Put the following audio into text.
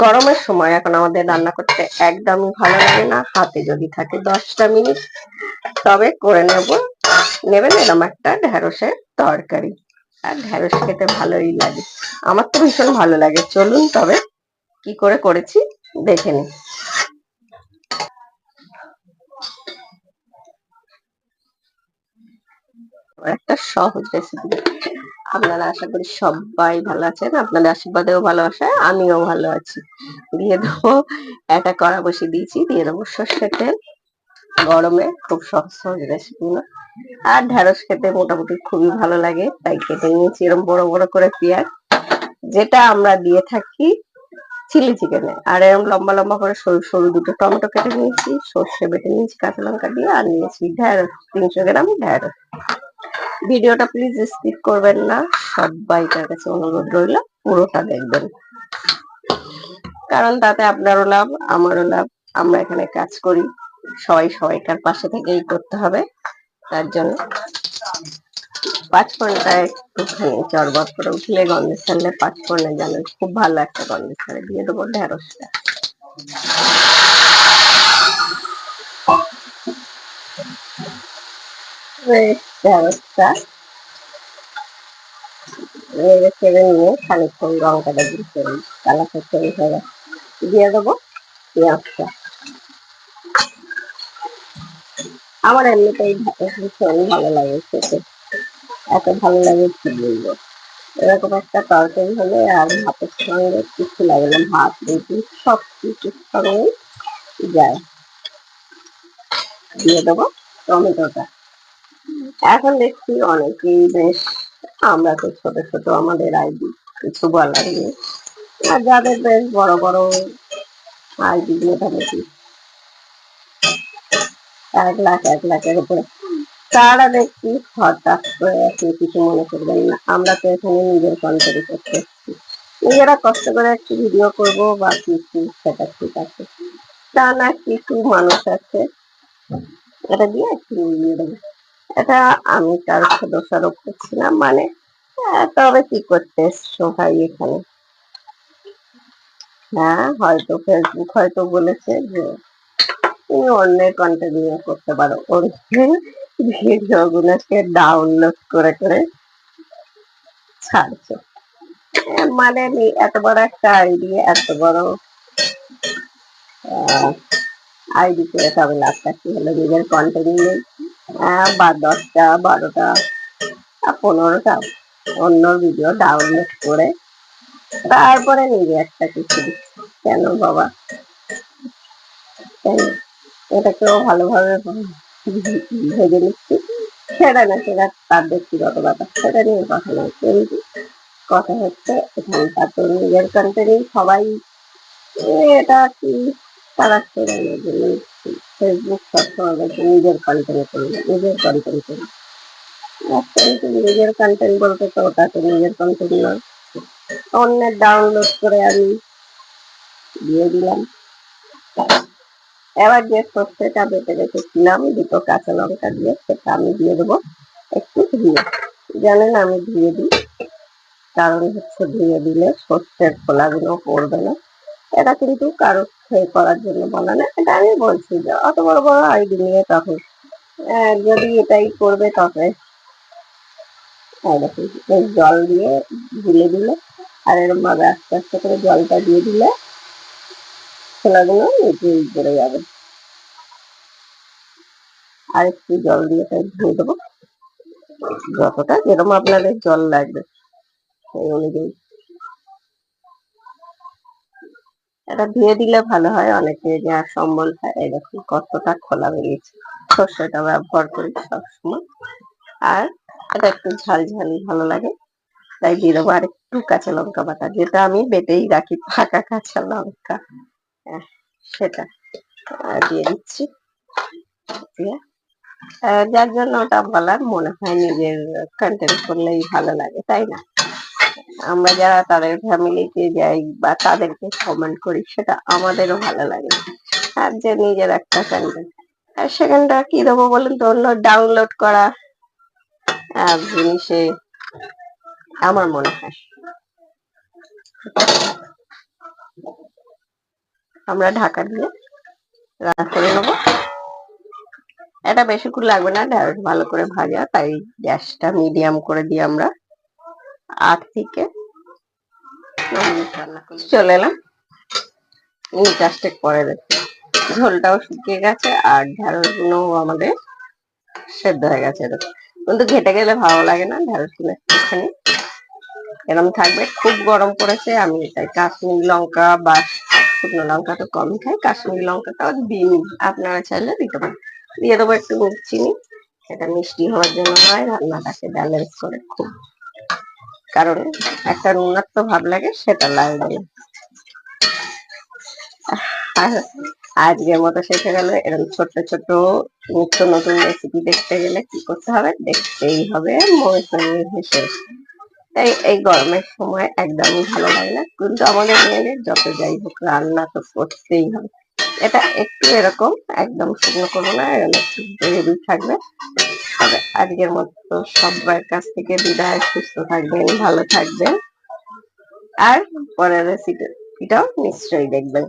গরমের সময় এখন আমাদের রান্না করতে একদমই ভালো লাগে না। হাতে যদি থাকে দশটা মিনিট, তবে করে নেব। নেবেন এরকম একটা ঢেঁড়সের তরকারি। আর ঢেঁড়স খেতে ভালোই লাগে। আমার তো ভীষণ ভালো লাগে। চলুন তবে কি করে করেছি দেখে নিন একটা সহজ রেসিপি আপনারা আশা করি সবাই ভালো আছেন। আপনাদের আশীর্বাদেও ভালোবাসায় আমিও ভালো আছি। দিয়ে দেবো, একটা কড়া বসিয়ে দিয়েছি, দিয়ে দেবো সর্ষের তেল। গরমে খুব সহজ সহজ রেসিপি না আর ঢেঁড়স খেতে মোটামুটি খুবই ভালো লাগে, তাই কেটে নিয়েছি এরকম বড় বড় করে পেঁয়াজ। যেটা আমরা দিয়ে থাকি চিলি চিকেনে। আর এরকম লম্বা লম্বা করে সরু সরু দুটো টমেটো কেটে নিয়েছি, সর্ষে বেটে নিয়েছি কাঁচা লঙ্কা দিয়ে, আর নিয়েছি ঢেঁড়স, তিনশো গ্রাম ঢেঁড়স। ভিডিওটা প্লিজ স্কিপ করবেন না। সবাইকার কাছে অনুরোধ রইল, পুরোটা দেখবেন। কারণ তাতে আপনারও লাভ, আমারও লাভ, আমরা এখানে কাজ করি। সবাই সবাইকার পাশে থেকেই করতে হবে, তার জন্য। পাঁচ ফোড়নটা একটুখানি চরবত করে উঠলে গন্ধে ছাড়লে পাঁচ ফোড়নে জানেন, খুব ভালো একটা গন্ধে ছাড়ে দিয়ে দেবো ঢেঁড়সটা। ঢেঁড়সটা নেড়ে চেড়ে নিয়ে খানিকক্ষণ লঙ্কাটা দিয়ে কালারটা চেঞ্জ হয়ে দিয়ে দেবো পেঁয়াজটা। আমার এমনিতেই ভীষণ ভালো লাগে খেতে। এত ভালো লাগে কি বলব? এরকম একটা তরকারি হলে আর ভাতের সঙ্গে কিছু লাগে না। ভাত, রুটি, সব কিছুর সঙ্গে যায়। দিয়ে দেবো টমেটোটা। এখন দেখছি অনেকেই বেশ, আমরা তো ছোট ছোট, আমাদের আইডি কিছু বলার নেই। আর যাদের বেশ বড় বড় আইডি মোটামুটি এক লাখ, এক লাখের উপরে। তারা দেখছি হঠাৎ করে আপনি কিছু মনে করবেন না। আমরা তো এখানে নিজের কন্ট্রোল করতে নিজেরা কষ্ট করে একটু ভিডিও করব বা কিছু সেটা ঠিক আছে। তা না কিছু মানুষ আছে। এটা দিয়ে একটু দেবো। এটা আমি কার দোষারোপ করছি না মানে আহ, তবে কি করতে এসছো ভাই এখানে? হ্যাঁ হয়তো ফেসবুক হয়তো বলেছে যে তুমি অন্যের কন্টিনিউ করতে পারো। ওর ভিডিওগুলোকে ডাউনলোড করে করে ছাড়ছে। মানে নি- এত বড় একটা আইডি এত বড় আইডি করে তবে লাভটা কি হলো? নিজের কন্টেন্ট নেই বা দশটা বারোটা, পনেরোটা। অন্য ভিডিও ডাউনলোড করে তারপরে নিজে একটা কিছু কেন বাবা? এটাকেও ভালোভাবে ভেবে নিচ্ছি। সেটা না, সেটা তার ব্যক্তিগত ব্যাপার। সেটা নিয়ে কথা নয় কিন্তু কথা হচ্ছে এখানটা তো নিজের কন্টেন্টই সবাই এটা কি তারা সেটা ফেসবুক সবসময় নিজের কন্টেন্ট করুন নিজের কন্টেন্ট করুন কিন্তু নিজের কন্টেন্ট বলতে তো ওটা তো নিজের কন্টেন্ট নয় অন্যের ডাউনলোড করে আমি দিয়ে দিলাম। এবার যে সর্ষেটা বেটে রেখেছিলাম দুটো কাঁচা লঙ্কা দিয়ে সেটা আমি দিয়ে দেবো একটু ধুয়ে। জানেন আমি ধুয়ে দিই, কারণ হচ্ছে ধুয়ে দিলে সর্ষের খোলাগুলো পড়বে না। এটা কিন্তু কারও ক্ষয় করার জন্য বলা না। এটা আমি বলছি যে অত বড় বড় আইডি নিয়ে তখন যদি এটাই করবে তবে জল দিয়ে ঢেলে দিলে, আর এরকম ভাবে আস্তে আস্তে করে জলটা দিয়ে দিলে ছোলাগুলো নিচেই পড়ে যাবে। আর একটু জল দিয়ে তাই ধুয়ে দেবো। যতটা যেরকম আপনাদের জল লাগবে, সেই অনুযায়ী এটা ধুয়ে দিলে ভালো হয় অনেকে যার সম্বল হয় দেখুন কতটা খোলা বেরিয়েছে সর্ষেটা ব্যবহার করি সবসময়। আর এটা একটু ঝাল ঝাল ভালো লাগে তাই দিয়ে দেবো আর একটু কাঁচা লঙ্কা বাটা যেটা আমি বেটেই রাখি ফাঁকা কাঁচা লঙ্কা। আহ, সেটা দিয়ে দিচ্ছি। দিয়ে যার জন্য ওটা বলার মনে হয় নিজের কন্টেন্ট করলেই ভালো লাগে তাই না? আমরা যারা তাদের ফ্যামিলিতে যাই বা তাদেরকে কমেন্ট করি, সেটা আমাদেরও ভালো লাগে। আর যে নিজের একটা কন্টেন্ট আর সেখানটা কি দেবো বলুন তো? অন্য ডাউনলোড করা জিনিসে আমার মনে হয়। আমরা ঢাকা দিয়ে রান্না করে নেব। এটা বেশিক্ষণ লাগবে না, ভালো করে ভাজা, তাই গ্যাসটা মিডিয়াম করে দিয়ে আমরা। আট থেকে করি চলে এলাম। মিনিট চারটেক পরে দেখি ঝোলটাও শুকিয়ে গেছে আর ঢেঁড়সগুলো আমাদের সেদ্ধ হয়ে গেছে এরকম কিন্তু ঘেটে গেলে ভালো লাগে না ঢেঁড়সগুলো একটুখানি। এরকম থাকবে। খুব গরম পড়েছে, আমি তাই কাশ্মীর লঙ্কা বা শুকনো লঙ্কা তো কমই খাই। কাশ্মীর লঙ্কাটাও দিইনি আপনারা চাইলে দিতে পারেন। দিয়ে দেবো একটু চিনি। এটা মিষ্টি হওয়ার জন্য হয়, রান্নাটাকে ব্যালেন্স করে খুব। কারণ একটা নুনাত্ম ভাব লাগে, সেটা লাগবে আজকের মতো শেখে গেল। এরকম ছোট্ট ছোট নিত্য নতুন রেসিপি দেখতে গেলে কি করতে হবে? দেখতেই হবে মৌসুমি হিসেবে। তাই এই গরমের সময় একদমই ভালো লাগে না। কিন্তু আমাদের মেয়েদের যত যাই হোক রান্না তো করতেই হবে। এটা একটু এরকম, একদম শুকনো করব না, এরকম একটু থাকবে। তবে আজকের মতো সবার কাছ থেকে বিদায়। সুস্থ থাকবেন, ভালো থাকবেন। আর পরের রেসিপিটাও নিশ্চয়ই দেখবেন।